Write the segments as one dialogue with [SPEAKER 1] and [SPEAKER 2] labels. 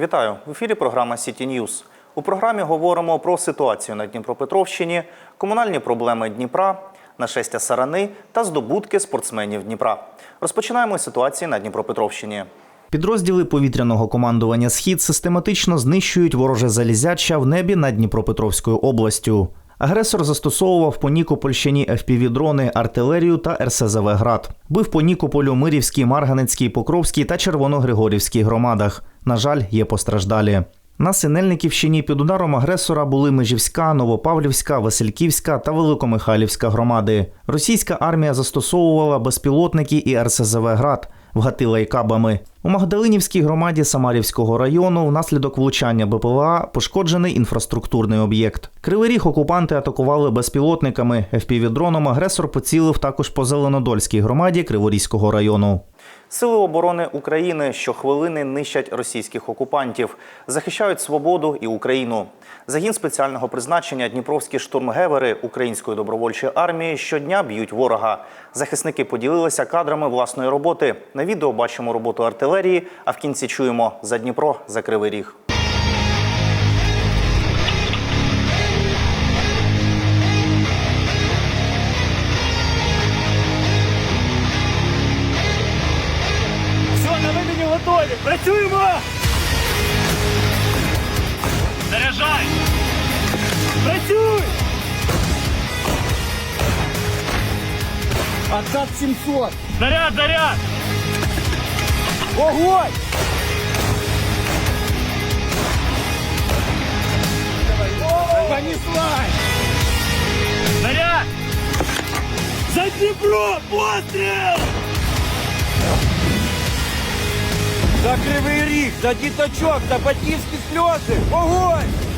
[SPEAKER 1] Вітаю в ефірі. Програма Сіті Ньюз. У програмі говоримо про ситуацію на Дніпропетровщині, комунальні проблеми Дніпра, нашестя сарани та здобутки спортсменів Дніпра. Розпочинаємо з ситуації на Дніпропетровщині. Підрозділи повітряного командування Схід систематично знищують вороже залізяча в небі над Дніпропетровською областю. Агресор застосовував по Нікопольщині FPV-дрони, артилерію та РСЗВ «Град». Бив по Нікополю Мирівській, Марганецькій, Покровській та Червоногригорівській громадах. На жаль, є постраждалі. На Синельниківщині під ударом агресора були Межівська, Новопавлівська, Васильківська та Великомихайлівська громади. Російська армія застосовувала безпілотники і РСЗВ «Град», вгатила й кабами. У Магдалинівській громаді Самарівського району внаслідок влучання БПЛА пошкоджений інфраструктурний об'єкт. Кривий ріг окупанти атакували безпілотниками. FPV-дроном агресор поцілив також по Зеленодольській громаді Криворізького району. Сили оборони України щохвилини нищать російських окупантів, захищають свободу і Україну. Загін спеціального призначення Дніпровські штурмгевери Української добровольчої армії щодня б'ють ворога. Захисники поділилися кадрами власної роботи. На відео бачимо роботу артилерії, а в кінці чуємо за Дніпро за Кривий Ріг.
[SPEAKER 2] наведені готові. Працюємо! Заряджай! Працюй!
[SPEAKER 3] Откат 700.
[SPEAKER 2] Заряд, заряд!
[SPEAKER 3] Огонь! Понеслась!
[SPEAKER 2] Заряд! За Дніпро! Постріл!
[SPEAKER 3] За кривий ріг, за діточок, за батьківські сльози! Огонь!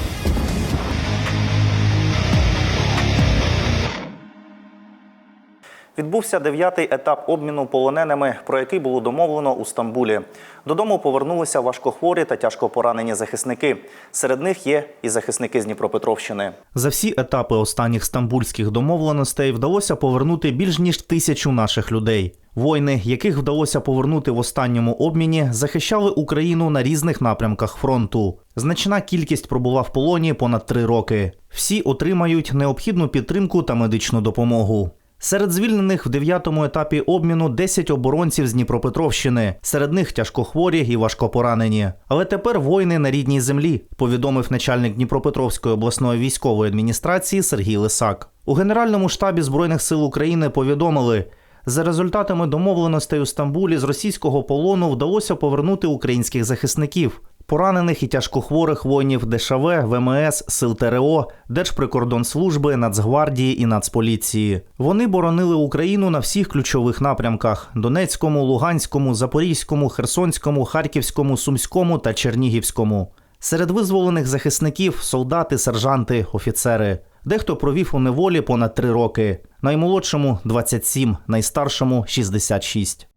[SPEAKER 1] Відбувся дев'ятий етап обміну полоненими, про який було домовлено у Стамбулі. Додому повернулися важкохворі та тяжко поранені захисники. Серед них є і захисники з Дніпропетровщини. За всі етапи останніх стамбульських домовленостей вдалося повернути більш ніж тисячу наших людей. Воїни, яких вдалося повернути в останньому обміні, захищали Україну на різних напрямках фронту. Значна кількість пробула в полоні понад три роки. Всі отримають необхідну підтримку та медичну допомогу. Серед звільнених в дев'ятому етапі обміну 10 оборонців з Дніпропетровщини. Серед них тяжкохворі і важкопоранені. Але тепер воїни на рідній землі, повідомив начальник Дніпропетровської обласної військової адміністрації Сергій Лисак. У Генеральному штабі Збройних сил України повідомили. За результатами домовленостей у Стамбулі з російського полону вдалося повернути українських захисників, поранених і тяжкохворих воїнів ДШВ, ВМС, Сил ТРО, Держприкордонслужби, Нацгвардії і Нацполіції. Вони боронили Україну на всіх ключових напрямках: Донецькому, Луганському, Запорізькому, Херсонському, Харківському, Сумському та Чернігівському. Серед визволених захисників солдати, сержанти, офіцери. Дехто провів у неволі понад три роки. Наймолодшому 27, найстаршому 66.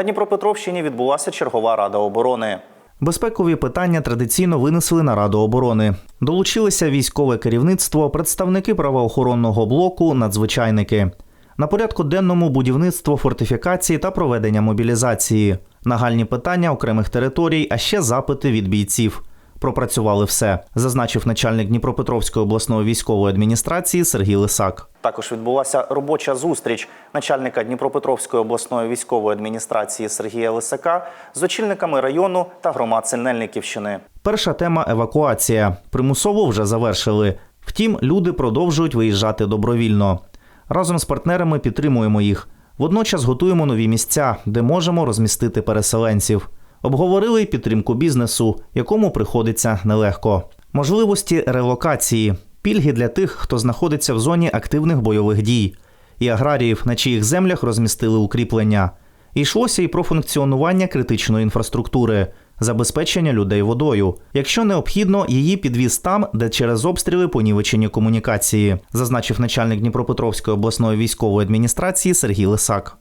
[SPEAKER 1] На Дніпропетровщині відбулася чергова рада оборони. Безпекові питання традиційно винесли на Раду оборони. Долучилися військове керівництво, представники правоохоронного блоку, надзвичайники. На порядку денному будівництво фортифікації та проведення мобілізації, нагальні питання окремих територій, а ще запити від бійців. Пропрацювали все, зазначив начальник Дніпропетровської обласної військової адміністрації Сергій Лисак.
[SPEAKER 4] Також відбулася робоча зустріч начальника Дніпропетровської обласної військової адміністрації Сергія Лисака з очільниками району та громад Синельниківщини.
[SPEAKER 1] Перша тема евакуація. Примусово вже завершили. Втім, люди продовжують виїжджати добровільно. Разом з партнерами підтримуємо їх. Водночас готуємо нові місця, де можемо розмістити переселенців. Обговорили підтримку бізнесу, якому приходиться нелегко. Можливості релокації, пільги для тих, хто знаходиться в зоні активних бойових дій, і аграріїв, на чиїх землях розмістили укріплення. Йшлося і про функціонування критичної інфраструктури, забезпечення людей водою. Якщо необхідно, її підвіз там, де через обстріли понівечені комунікації, зазначив начальник Дніпропетровської обласної військової адміністрації Сергій Лисак.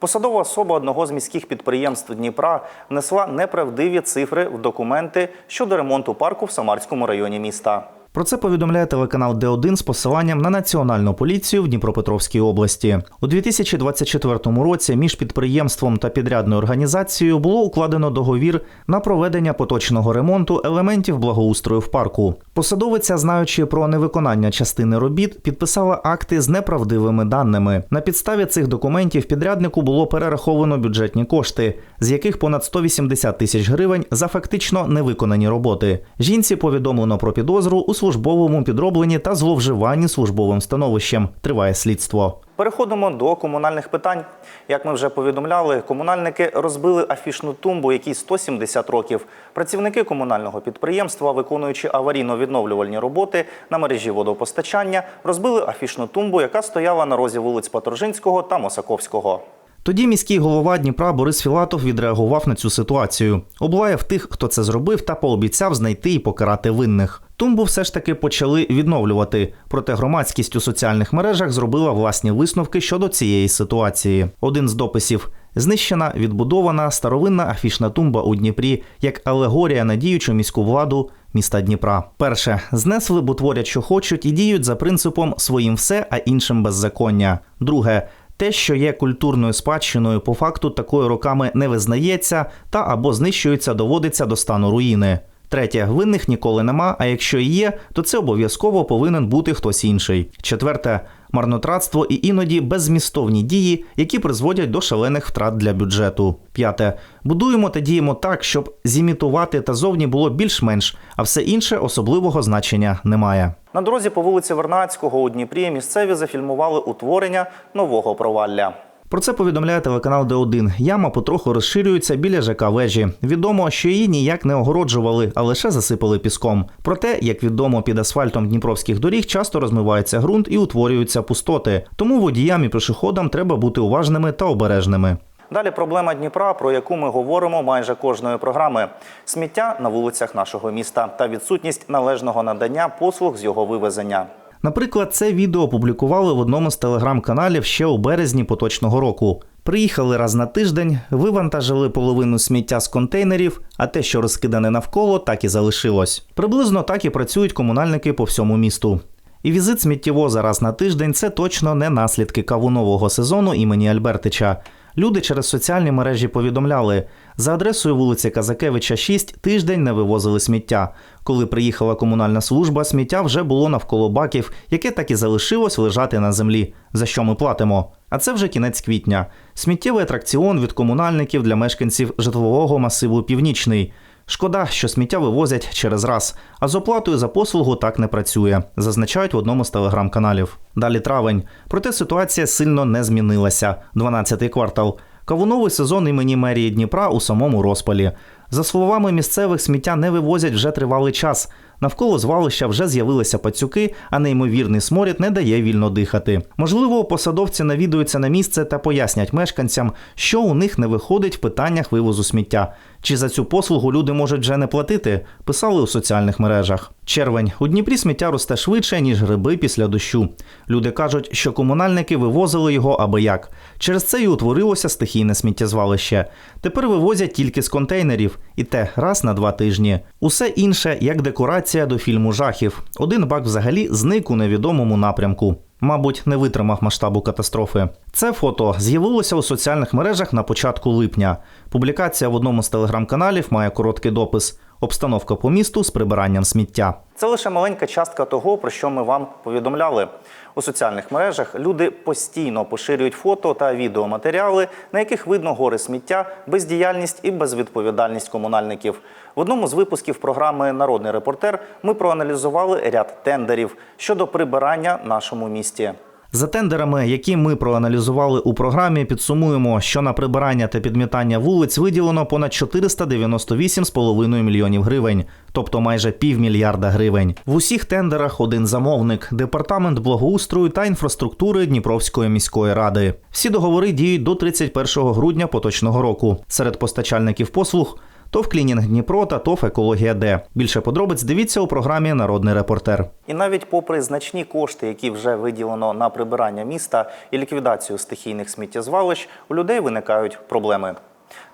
[SPEAKER 4] Посадова особа одного з міських підприємств Дніпра внесла неправдиві цифри в документи щодо ремонту парку в Самарському районі міста.
[SPEAKER 1] Про це повідомляє телеканал Д1 з посиланням на національну поліцію в Дніпропетровській області. У 2024 році між підприємством та підрядною організацією було укладено договір на проведення поточного ремонту елементів благоустрою в парку. Посадовиця, знаючи про невиконання частини робіт, підписала акти з неправдивими даними. На підставі цих документів підряднику було перераховано бюджетні кошти, з яких понад 180 тисяч гривень за фактично невиконані роботи. Жінці повідомлено про підозру у службовому підробленні та зловживанні службовим становищем. Триває слідство.
[SPEAKER 4] Переходимо до комунальних питань. Як ми вже повідомляли, комунальники розбили афішну тумбу, якій 170 років. Працівники комунального підприємства, виконуючи аварійно-відновлювальні роботи на мережі водопостачання, розбили афішну тумбу, яка стояла на розі вулиць Паторжинського та Мосаковського.
[SPEAKER 1] Тоді міський голова Дніпра Борис Філатов відреагував на цю ситуацію, облаяв тих, хто це зробив, та пообіцяв знайти і покарати винних. Тумбу все ж таки почали відновлювати. Проте громадськість у соціальних мережах зробила власні висновки щодо цієї ситуації. Один з дописів. Знищена, відбудована старовинна афішна тумба у Дніпрі як алегорія на діючу міську владу міста Дніпра. Перше знесли, бо творять, що хочуть, і діють за принципом своїм все, а іншим беззаконня. Друге. Те, що є культурною спадщиною, по факту такою роками не визнається та або знищується, доводиться до стану руїни. Третє, винних ніколи нема. А якщо і є, то це обов'язково повинен бути хтось інший. Четверте, марнотратство і іноді беззмістовні дії, які призводять до шалених втрат для бюджету. П'яте, будуємо та діємо так, щоб зімітувати та зовні було більш-менш, а все інше особливого значення немає.
[SPEAKER 4] На дорозі по вулиці Вернадського у Дніпрі місцеві зафільмували утворення нового провалля.
[SPEAKER 1] Про це повідомляє телеканал Д1. Яма потроху розширюється біля ЖК вежі. Відомо, що її ніяк не огороджували, а лише засипали піском. Проте, як відомо, під асфальтом дніпровських доріг часто розмивається ґрунт і утворюються пустоти. Тому водіям і пішоходам треба бути уважними та обережними.
[SPEAKER 4] Далі проблема Дніпра, про яку ми говоримо майже кожної програми: сміття на вулицях нашого міста та відсутність належного надання послуг з його вивезення.
[SPEAKER 1] Наприклад, це відео опублікували в одному з телеграм-каналів ще у березні поточного року. Приїхали раз на тиждень, вивантажили половину сміття з контейнерів, а те, що розкидане навколо, так і залишилось. Приблизно так і працюють комунальники по всьому місту. І візит сміттєвоза раз на тиждень це точно не наслідки кавунового сезону імені Альбертича. Люди через соціальні мережі повідомляли, за адресою вулиці Казакевича 6 тиждень не вивозили сміття. Коли приїхала комунальна служба, сміття вже було навколо баків, яке так і залишилось лежати на землі, за що ми платимо. А це вже кінець квітня. Сміттєвий атракціон від комунальників для мешканців житлового масиву Північний. Шкода, що сміття вивозять через раз, а з оплатою за послугу так не працює, зазначають в одному з телеграм-каналів. Далі травень. Проте ситуація сильно не змінилася. 12-й квартал. Кавуновий сезон імені мерії Дніпра у самому розпалі. За словами місцевих, сміття не вивозять вже тривалий час. Навколо звалища вже з'явилися пацюки, а неймовірний сморід не дає вільно дихати. Можливо, посадовці навідуються на місце та пояснять мешканцям, що у них не виходить в питаннях вивозу сміття. Чи за цю послугу люди можуть вже не платити? Писали у соціальних мережах. Червень у Дніпрі сміття росте швидше, ніж гриби після дощу. Люди кажуть, що комунальники вивозили його аби як. Через це і утворилося стихійне сміттєзвалище. Тепер вивозять тільки з контейнерів, і те раз на два тижні. Усе інше як декорація до фільму жахів. Один бак взагалі зник у невідомому напрямку. Мабуть, не витримав масштабу катастрофи. Це фото з'явилося у соціальних мережах на початку липня. Публікація в одному з телеграм-каналів має короткий допис: Обстановка по місту з прибиранням сміття.
[SPEAKER 4] Це лише маленька частка того, про що ми вам повідомляли. У соціальних мережах люди постійно поширюють фото та відеоматеріали, на яких видно гори сміття, бездіяльність і безвідповідальність комунальників. В одному з випусків програми Народний репортер ми проаналізували ряд тендерів щодо прибирання нашому місті.
[SPEAKER 1] За тендерами, які ми проаналізували у програмі, підсумуємо, що на прибирання та підмітання вулиць виділено понад 498,5 мільйонів гривень, тобто майже півмільярда гривень. В усіх тендерах один замовник департамент благоустрою та інфраструктури Дніпровської міської ради. Всі договори діють до 31 грудня поточного року. Серед постачальників послуг. ТОВ Клінінг Дніпро та ТОВ Екологія Д. Більше подробиць дивіться у програмі Народний репортер.
[SPEAKER 4] І навіть попри значні кошти, які вже виділено на прибирання міста і ліквідацію стихійних сміттєзвалищ, у людей виникають проблеми.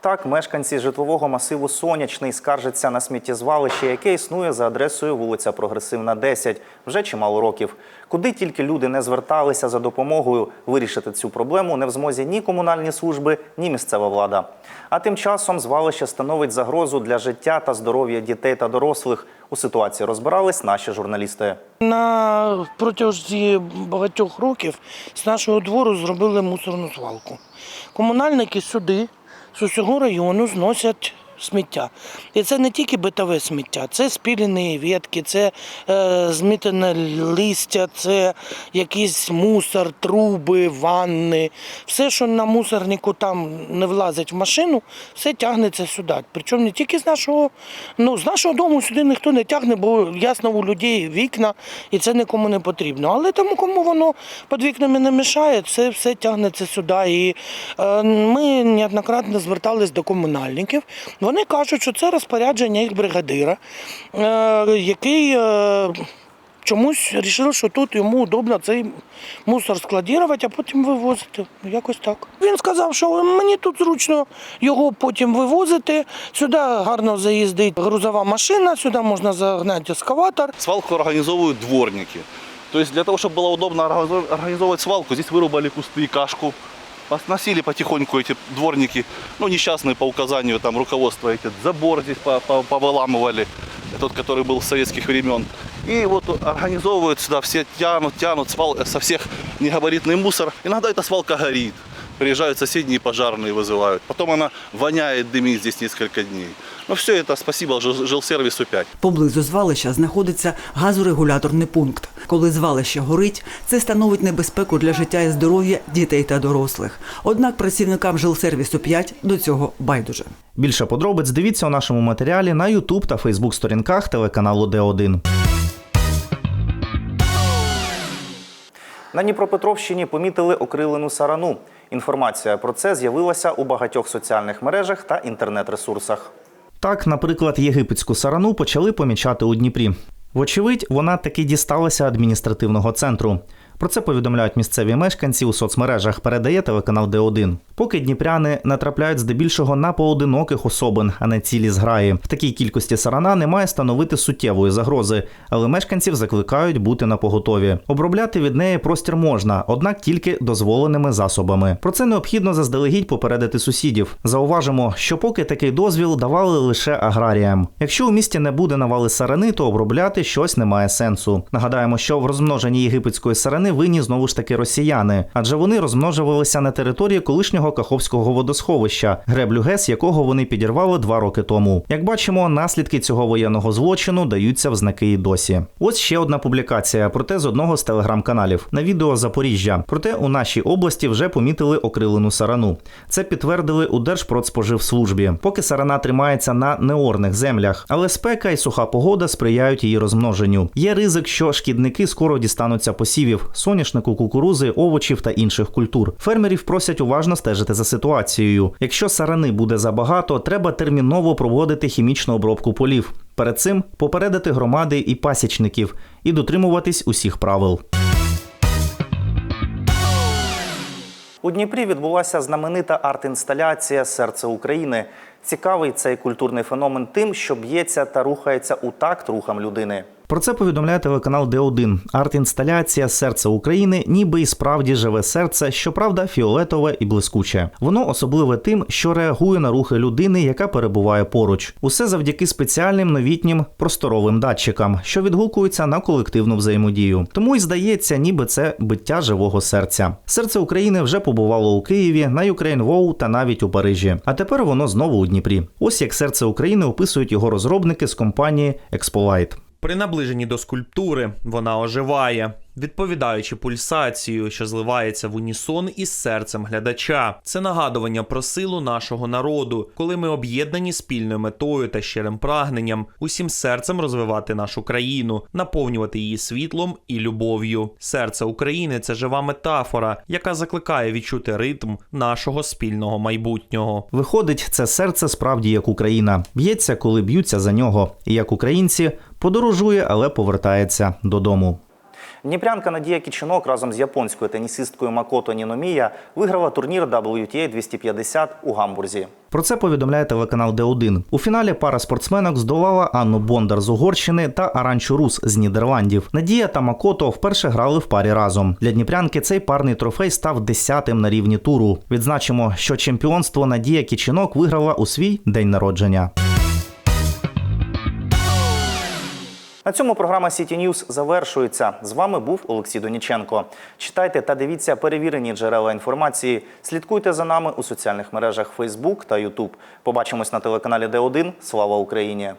[SPEAKER 4] Так, мешканці житлового масиву Сонячний скаржаться на сміттєзвалище, яке існує за адресою вулиця Прогресивна, 10, вже чимало років. Куди тільки люди не зверталися за допомогою вирішити цю проблему, не в змозі ні комунальні служби, ні місцева влада. А тим часом звалище становить загрозу для життя та здоров'я дітей та дорослих. У ситуації розбирались наші журналісти.
[SPEAKER 5] На протязі багатьох років з нашого двору зробили мусорну звалку. Комунальники сюди з усього району зносять сміття. І це не тільки битове сміття, це спілені ветки, це е, змітене листя, це якийсь мусор, труби, ванни. Все, що на мусорнику там не влазить в машину, все тягнеться сюди. Причому не тільки з нашого, ну, з нашого дому сюди ніхто не тягне, бо ясно у людей вікна, і це нікому не потрібно. Але тому, кому воно під вікнами не мішає, це все тягнеться сюди. І е, ми неоднократно звертались до комунальників. Вони кажуть, що це розпорядження їх бригадира, е, який. Е, Чомусь вирішив, що тут йому удобно цей мусор складувати, а потім вивозити. Якось так. Він сказав, що мені тут зручно його потім вивозити. Сюди гарно заїздить грузова машина, сюди можна загнати ескаватор.
[SPEAKER 6] Свалку организовывают дворники. То есть для того, чтобы было удобно организо- организовывать свалку, здесь вырубали кусты и кашку. Сносили потихоньку эти дворники, ну, несчастные по указанию там руководства, эти забор здесь по- по- повыламывали, тот, который был с советских времен. И вот организовывают сюда, все тянут, тянут свал, со всех негабаритный мусор. Иногда эта свалка горит. Приезжают соседние пожарные вызывают. Потом она воняет, дымит здесь несколько дней. Ну все это спасибо жил- жилсервису 5.
[SPEAKER 3] Поблизу звалища знаходиться газорегуляторний пункт. Коли звалище горить, це становить небезпеку для життя і здоров'я дітей та дорослих. Однак працівникам жилсервісу 5 до цього байдуже.
[SPEAKER 1] Більше подробиць дивіться у нашому матеріалі на YouTube та Facebook сторінках телеканалу Д1.
[SPEAKER 4] На Дніпропетровщині помітили окрилену сарану. Інформація про це з'явилася у багатьох соціальних мережах та інтернет-ресурсах.
[SPEAKER 1] Так, наприклад, єгипетську сарану почали помічати у Дніпрі. Вочевидь, вона таки дісталася адміністративного центру. Про це повідомляють місцеві мешканці у соцмережах, передає телеканал Д1. Поки дніпряни натрапляють здебільшого на поодиноких особин, а не цілі зграї. В такій кількості сарана не має становити суттєвої загрози, але мешканців закликають бути на поготові. Обробляти від неї простір можна, однак тільки дозволеними засобами. Про це необхідно заздалегідь попередити сусідів. Зауважимо, що поки такий дозвіл давали лише аграріям. Якщо у місті не буде навали сарани, то обробляти щось немає сенсу. Нагадаємо, що в розмноженні єгипетської сарани винні знову ж таки росіяни, адже вони розмножувалися на території колишнього Каховського водосховища, греблю ГЕС, якого вони підірвали два роки тому. Як бачимо, наслідки цього воєнного злочину даються в знаки і досі. Ось ще одна публікація, проте з одного з телеграм-каналів на відео Запоріжжя. Проте у нашій області вже помітили окрилену сарану. Це підтвердили у Держпродспоживслужбі. Поки сарана тримається на неорних землях, але спека і суха погода сприяють її розмноженню. Є ризик, що шкідники скоро дістануться посівів соняшнику, кукурузи, овочів та інших культур. Фермерів просять уважно стежити за ситуацією. Якщо сарани буде забагато, треба терміново проводити хімічну обробку полів. Перед цим попередити громади і пасічників і дотримуватись усіх правил.
[SPEAKER 4] У Дніпрі відбулася знаменита арт-інсталяція Серце України. Цікавий цей культурний феномен тим, що б'ється та рухається у такт рухам людини.
[SPEAKER 1] Про це повідомляє телеканал Д1. Арт-інсталяція Серце України, ніби і справді живе серце, щоправда, фіолетове і блискуче. Воно особливе тим, що реагує на рухи людини, яка перебуває поруч. Усе завдяки спеціальним новітнім просторовим датчикам, що відгукуються на колективну взаємодію. Тому й здається, ніби це биття живого серця. Серце України вже побувало у Києві, на Ukraine Wow та навіть у Парижі. А тепер воно знову у Дніпрі. Ось як серце України описують його розробники з компанії Expolite.
[SPEAKER 7] При наближенні до скульптури. Вона оживає, відповідаючи пульсацію, що зливається в унісон із серцем глядача. Це нагадування про силу нашого народу, коли ми об'єднані спільною метою та щирим прагненням, усім серцем розвивати нашу країну, наповнювати її світлом і любов'ю. Серце України це жива метафора, яка закликає відчути ритм нашого спільного майбутнього.
[SPEAKER 1] Виходить, це серце справді як Україна. Б'ється, коли б'ються за нього. І як українці подорожує, але повертається додому.
[SPEAKER 4] Дніпрянка Надія Кічинок разом з японською тенісисткою Макото Ніномія виграла турнір WTA 250 у Гамбурзі.
[SPEAKER 1] Про це повідомляє телеканал Д1. У фіналі пара спортсменок здолала Анну Бондар з Угорщини та Аранчу Рус з Нідерландів. Надія та Макото вперше грали в парі разом. Для Дніпрянки цей парний трофей став десятим на рівні туру. Відзначимо, що чемпіонство Надія Кічинок виграла у свій день народження.
[SPEAKER 4] На цьому програма City News завершується. З вами був Олексій Доніченко. Читайте та дивіться перевірені джерела інформації. Слідкуйте за нами у соціальних мережах Facebook та YouTube. Побачимось на телеканалі Д1. Слава Україні!